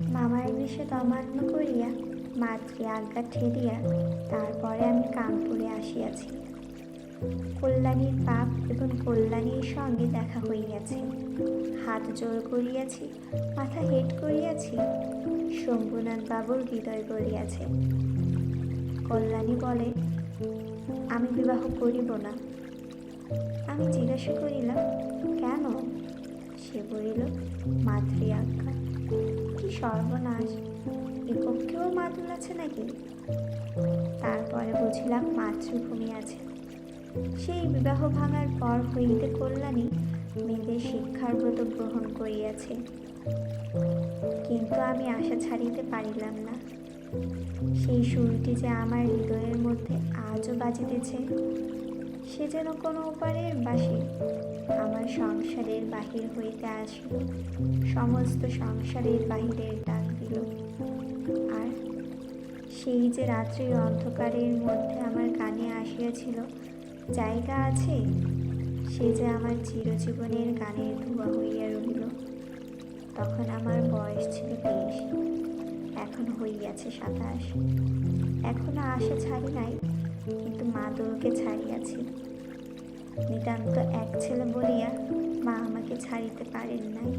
মামার নিষেধ অমান্য করিয়া মাতৃ আজ্ঞা ঠেলিয়া তারপরে আমি কানপুরে আসিয়াছি। কল্যাণীর পাপ এবং কল্যাণীর সঙ্গে দেখা হইয়াছে। হাত জোর করিয়াছি, মাথা হেট করিয়াছি, শম্ভুনাথ বাবুর হৃদয় করিয়াছে কল্যাণী বলে, আমি বিবাহ করিব না। আমি জিজ্ঞাসা করিলাম, কেন? সে বলিল, মাতৃ আজ্ঞা কি সর্বনাশ। এ পক্ষেও মাতুল আছে নাকি? তারপরে বুঝিলাম মাতৃভূমি আছে। সেই বিবাহ ভাঙার পর হইতে কল্যাণী মেয়েদের শিক্ষার ব্রত গ্রহণ করিয়াছে। কিন্তু আমি আশা ছাড়িতে পারিলাম না। সেই সুরটি যে আমার হৃদয়ের মধ্যে আজও বাজিতেছে সে যেন কোনো উপারের বাসি আমার সংসারের বাহির হইতে আসিল। সমস্ত সংসারের বাহিরের ডাক দিল। আর সেই যে রাত্রির অন্ধকারের মধ্যে আমার কানে আসিয়াছিল, জায়গা আছে? সে যে আমার চিরজীবনের গানের ধোয়া হইয়া রহিল। তখন আমার বয়স ছিল তেইশ। এখন হইয়াছে সাতাশ। এখনও আশা ছাড়ি নাই। কিন্তু মা মাদুরকে ছাড়িয়াছিল। নিতান্ত এক ছেলে বলিয়া মা আমাকে ছাড়িতে পারেন নাই।